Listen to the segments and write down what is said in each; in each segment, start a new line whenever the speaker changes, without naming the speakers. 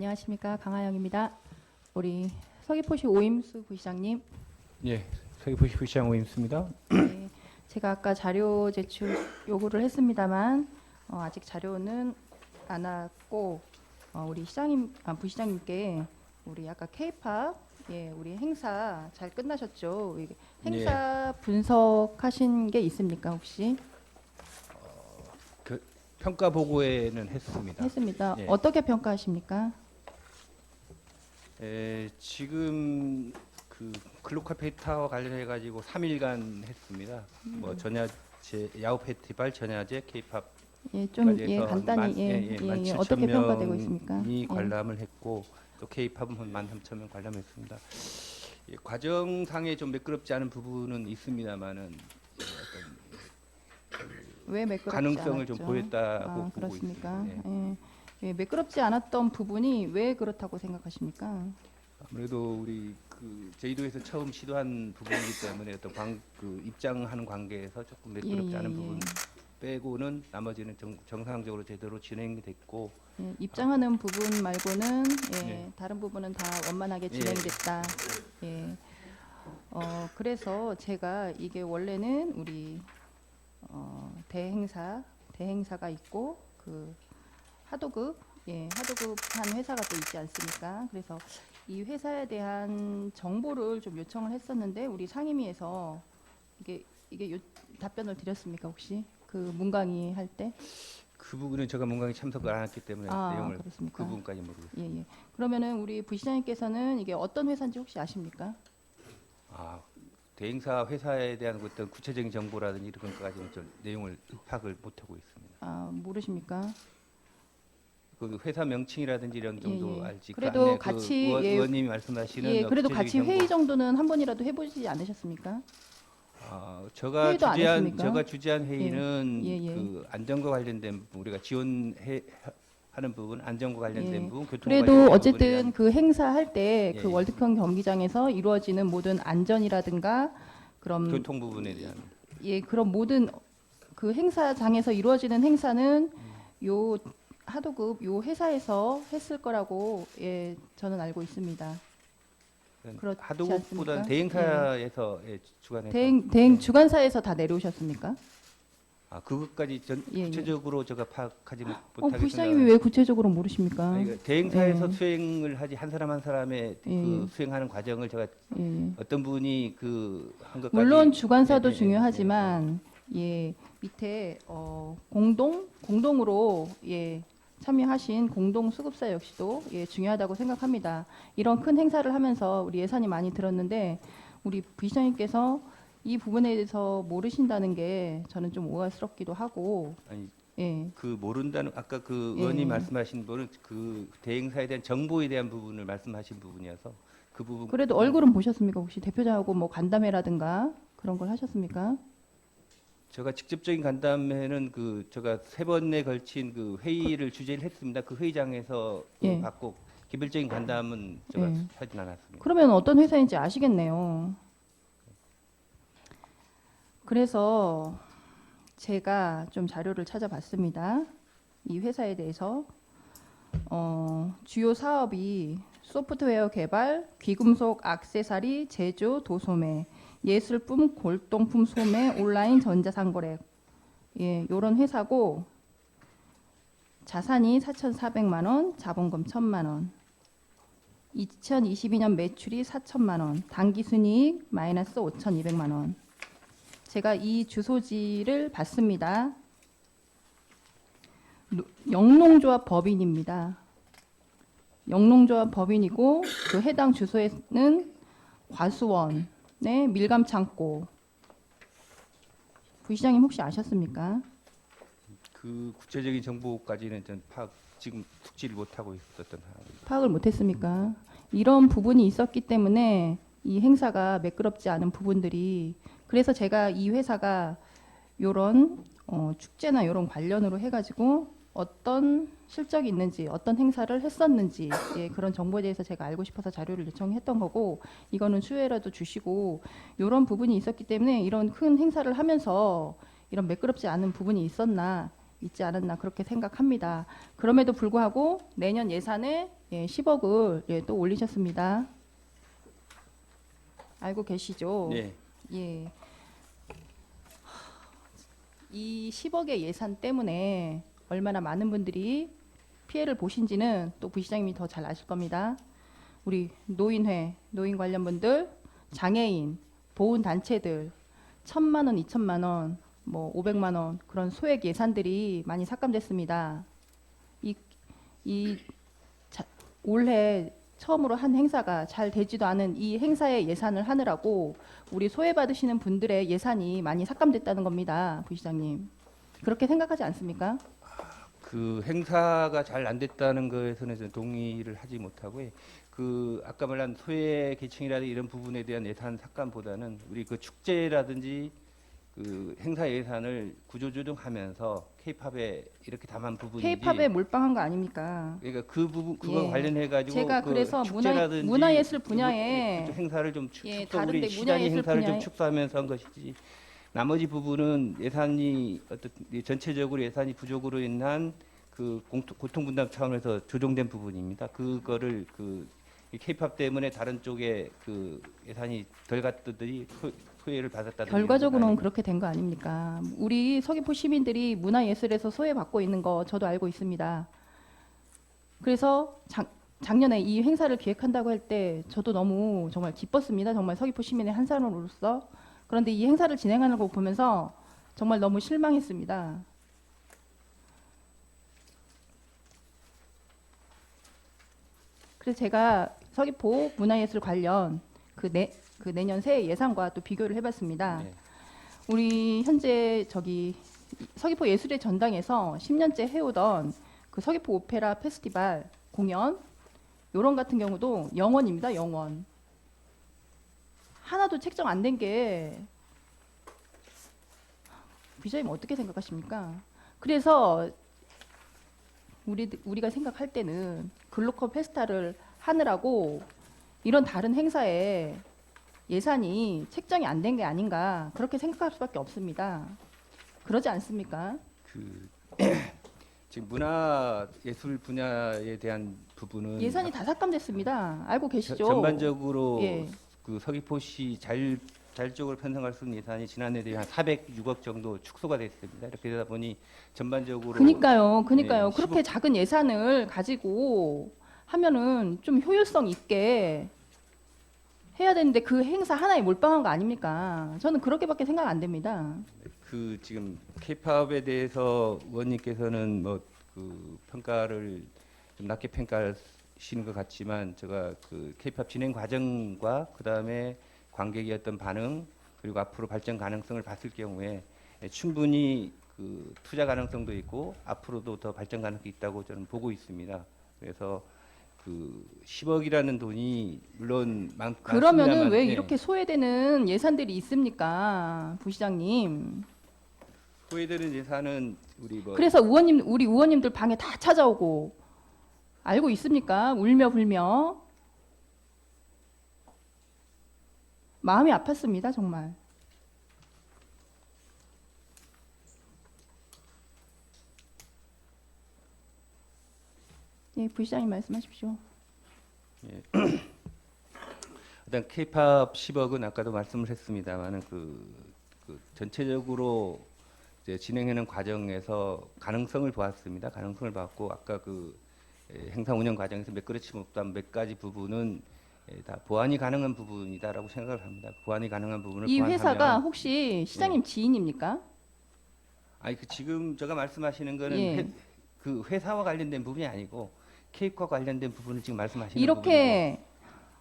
안녕하십니까 강하영입니다. 우리 서귀포시 오임수 부시장님,
예, 서귀포시 부시장 오임수입니다.
네, 제가 아까 자료 제출 요구를 했습니다만 어, 아직 자료는 안 왔고 어, 우리 시장님, 아, 부시장님께 우리 아까 K-팝 예, 우리 행사 잘 끝나셨죠? 행사 분석하신 게 있습니까 혹시?
평가 보고회는 했습니다.
했습니다.
예.
어떻게 평가하십니까?
에, 지금 그 글로카페 타워 관련해 가지고 3일간 했습니다.
음.
뭐 전야제 야후 페스티벌 전야제 케이팝
예, 좀 예, 간단히 예, 예, 예, 어떻게 평가되고 있습니까?
이
예.
관람을 했고 또 케이팝은 한 13,000명 관람했습니다. 예, 과정상에 좀 매끄럽지 않은 부분은 있습니다만은
왜 매끄럽지
가능성을 좀
않았죠?
보였다고
아,
보고
그렇습니까?
있습니다.
예. 예, 매끄럽지 않았던 부분이 왜 그렇다고 생각하십니까?
아무래도 우리 그 제주도에서 처음 시도한 부분이기 때문에 어떤 관, 그 입장하는 관계에서 조금 매끄럽지
예,
않은
예,
부분 빼고는 나머지는 정, 정상적으로 제대로 진행이 됐고
예, 입장하는 부분 말고는 예,
네.
다른 부분은 다 원만하게
예.
진행됐다. 예. 어, 그래서 제가 이게 원래는 우리 어, 대행사 대행사가 있고 그 하도급 예, 하도급 한 회사가 또 있지 않습니까? 그래서 이 회사에 대한 정보를 좀 요청을 했었는데 우리 상임위에서 이게 이게 요, 답변을 드렸습니까 혹시 그 문강의 할 때?
그 부분은 제가 문광에 참석을 안 했기 때문에
아
내용을
그렇습니까?
그 부분까지 모르겠습니다.
예, 예. 그러면은 우리 부시장님께서는 이게 어떤 회사인지 혹시 아십니까?
아, 대행사 회사에 대한 어떤 구체적인 정보라든지 이런 것까지는 좀 내용을 파악을 못하고 있습니다.
아, 모르십니까?
그 회사 명칭이라든지 이런 정도
예, 예.
알지. 그
그래도
안에
같이,
그 의원,
예,
의원님이 말씀하시는
예, 그래도
구체적인
같이
정보.
회의 정도는 한 번이라도 해보지 않으셨습니까?
아, 제가
회의도 안
주재한
했습니까?
제가 주재한 회의는
예, 예.
그 안전과 관련된 부분, 우리가 지원해 하는 부분, 안전과 관련된
예.
부분, 교통
그래도
관련된
어쨌든
대한
그 행사할 때
예,
그
예.
월드컵 경기장에서 이루어지는 모든 안전이라든가 그런
교통 부분에 대한
예 그런 모든 그 행사장에서 이루어지는 행사는 요 하도급 요 회사에서 했을 거라고 예 저는 알고 있습니다. 그렇지
하도급보다는
않습니까?
대행사에서 예, 주관해서
대행 대행 주관사에서 다 내려오셨습니까?
아 그것까지 전,
예, 예.
구체적으로 제가 파악하지 못-
어,
못하겠습니다.
부시장님이 왜 구체적으로 모르십니까?
아니, 그 대행사에서
예.
수행을 하지 한 사람 한 사람의
예,
그
예.
수행하는 과정을 제가
예, 예.
어떤 분이 그 한 것까지
물론 주관사도
예, 예, 예,
중요하지만 예 밑에 어 공동 공동으로 예 참여하신 공동 수급사 역시도 예 중요하다고 생각합니다. 이런 큰 행사를 하면서 우리 예산이 많이 들었는데 우리 부시장님께서 이 부분에 대해서 모르신다는 게 저는 좀 오해스럽기도 하고
아니
예
그 모른다는 아까 그
예.
의원님 말씀하신 분은 그 대행사에 대한 정보에 대한 부분을 말씀하신 부분이어서 그 부분
그래도 얼굴은 보셨습니까? 혹시 대표자하고 뭐 간담회라든가 그런 걸 하셨습니까?
제가 직접적인 간담회는 그 제가 세 번에 걸친 그 회의를 주재를 했습니다. 그 회의장에서 그
예.
받고 개별적인 간담은 제가
예.
하진 않았습니다.
그러면 어떤 회사인지 아시겠네요. 그래서 제가 좀 자료를 찾아봤습니다. 이 회사에 대해서 어, 주요 사업이 소프트웨어 개발, 귀금속 액세서리 제조, 도소매, 예술품, 골동품 소매, 온라인 전자상거래 예, 요런 회사고 자산이 4,400만 원, 자본금 1,000만 원. 2022년 매출이 4천만 원, 당기 순이익 마이너스 5,200만 원. 제가 이 주소지를 봤습니다. 노- 영농조합 법인입니다. 영농조합 법인이고 그 해당 주소에는 과수원 의 밀감 창고. 부시장님 혹시 아셨습니까?
그 구체적인 정보까지는 전 파악 지금 숙지를 못 하고 있었던 상황입니다.
파악을 못했습니까? 이런 부분이 있었기 때문에 이 행사가 매끄럽지 않은 부분들이 그래서 제가 이 회사가 요런 어, 축제나 요런 관련으로 해가지고 어떤 실적이 있는지 어떤 행사를 했었는지 예, 그런 정보에 대해서 제가 알고 싶어서 자료를 요청했던 거고 이거는 수혜라도 주시고 요런 부분이 있었기 때문에 이런 큰 행사를 하면서 이런 매끄럽지 않은 부분이 있었나 있지 않았나 그렇게 생각합니다. 그럼에도 불구하고 내년 예산에 예, 10억을 예, 또 올리셨습니다. 알고 계시죠?
네.
예. 이 10억의 예산 때문에 얼마나 많은 분들이 피해를 보신지는 또 부시장님이 더 잘 아실 겁니다. 우리 노인회, 노인 관련 분들, 장애인, 보훈 단체들 천만 원, 이천만 원, 뭐 오백만 원 그런 소액 예산들이 많이 삭감됐습니다. 이, 이 자, 올해 처음으로 한 행사가 잘 되지도 않은 이 행사의 예산을 하느라고 우리 소외받으시는 분들의 예산이 많이 삭감됐다는 겁니다, 부시장님. 그렇게 생각하지 않습니까?
그 행사가 잘 안 됐다는 것에서는 저는 동의를 하지 못하고요. 그 아까 말한 소외 계층이라든지 이런 부분에 대한 예산 삭감보다는 우리 그 축제라든지 그 행사 예산을 구조 조정하면서 K-팝에 이렇게 담은 부분이지.
K-팝에 몰빵한 거 아닙니까?
그러니까 그 부분 그거
예.
관련해 가지고
제가
그
그래서 문화-
축제라든지
문화예술
그
분야에
그 행사를 좀 축,
예,
축소
다른데
우리 시장의
문화예술
행사를 좀
분야에-
축소하면서 한 것이지. 나머지 부분은 예산이 어떤 이 전체적으로 예산이 부족으로 인한 그 공통, 고통 분담 차원에서 조정된 부분입니다. 그거를 그 케이팝 때문에 다른 쪽에 그 예산이 덜 갔더니 소- 소외를 받았다는
결과적으로는 그렇게 된 거 아닙니까? 우리 서귀포 시민들이 문화예술에서 소외받고 있는 거 저도 알고 있습니다. 그래서 작, 작년에 이 행사를 기획한다고 할 때 저도 너무 정말 기뻤습니다. 정말 서귀포 시민의 한 사람으로서. 그런데 이 행사를 진행하는 거 보면서 정말 너무 실망했습니다. 그래서 제가 서귀포 문화예술 관련 그, 내, 그 내년 새해 예산과 또 비교를 해봤습니다.
네.
우리 현재 저기 서귀포 예술의 전당에서 10년째 해오던 그 서귀포 오페라 페스티벌 공연 요런 같은 경우도 영원입니다. 영원. 하나도 책정 안 된 게 비자님 어떻게 생각하십니까? 그래서 우리 우리가 생각할 때는 글로컬 페스타를 하느라고 이런 다른 행사에 예산이 책정이 안 된 게 아닌가 그렇게 생각할 수밖에 없습니다. 그러지 않습니까?
그 지금 문화 예술 분야에 대한 부분은
예산이 다 삭감됐습니다. 알고
저-
계시죠?
전반적으로
예.
그 서귀포시 잘 자율적으로 편성할 수 있는 예산이 지난해 대비 한 406억 정도 축소가 됐습니다. 이렇게 되다 보니 전반적으로
그니까요, 그니까요.
네,
그렇게 작은 예산을 가지고 하면은 좀 효율성 있게 해야 되는데 그 행사 하나에 몰빵한 거 아닙니까? 저는 그렇게밖에 생각 안 됩니다.
그 지금 K-팝에 대해서 의원님께서는 뭐 그 평가를 좀 낮게 평가하 시는 것 같지만 제가 그 K-팝 진행 과정과 그 다음에 관객의 어떤 반응 그리고 앞으로 발전 가능성을 봤을 경우에 충분히 그 투자 가능성도 있고 앞으로도 더 발전 가능성이 있다고 저는 보고 있습니다. 그래서 그 10억이라는 돈이 물론 많,
그러면은 왜
네.
이렇게 소외되는 예산들이 있습니까, 부시장님?
소외되는 예산은 우리 뭐
그래서 의원님 우리 의원님들 방에 다 찾아오고 알고 있습니까? 울며 불며 마음이 아팠습니다 정말. 예, 부시장님 말씀하십시오.
일단 K-팝 10억은 아까도 말씀을 했습니다만은 그, 그 전체적으로 진행하는 과정에서 가능성을 보았습니다. 가능성을 봤고 아까 그 에, 행사 운영 과정에서 몇 그릇이 없다면 몇 가지 부분은 에, 다 보완이 가능한 부분이다라고 생각을 합니다. 보완이 가능한 부분을
이
보완하면
회사가 혹시 시장님 지인입니까?
아니 그 지금 제가 말씀하시는 거는
예.
회, 그 회사와 관련된 부분이 아니고 케이크와 관련된 부분을 지금 말씀하시는
이렇게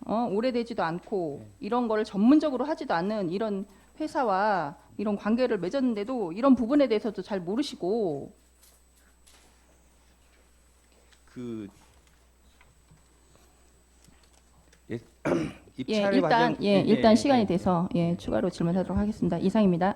어, 오래되지도 않고 이런 거를 전문적으로 하지도 않는 이런 회사와 이런 관계를 맺었는데도 이런 부분에 대해서도 잘 모르시고
그 예,
예
입찰
일단
과정
예 일단 시간이 돼서 예 추가로 질문하도록 하겠습니다 이상입니다.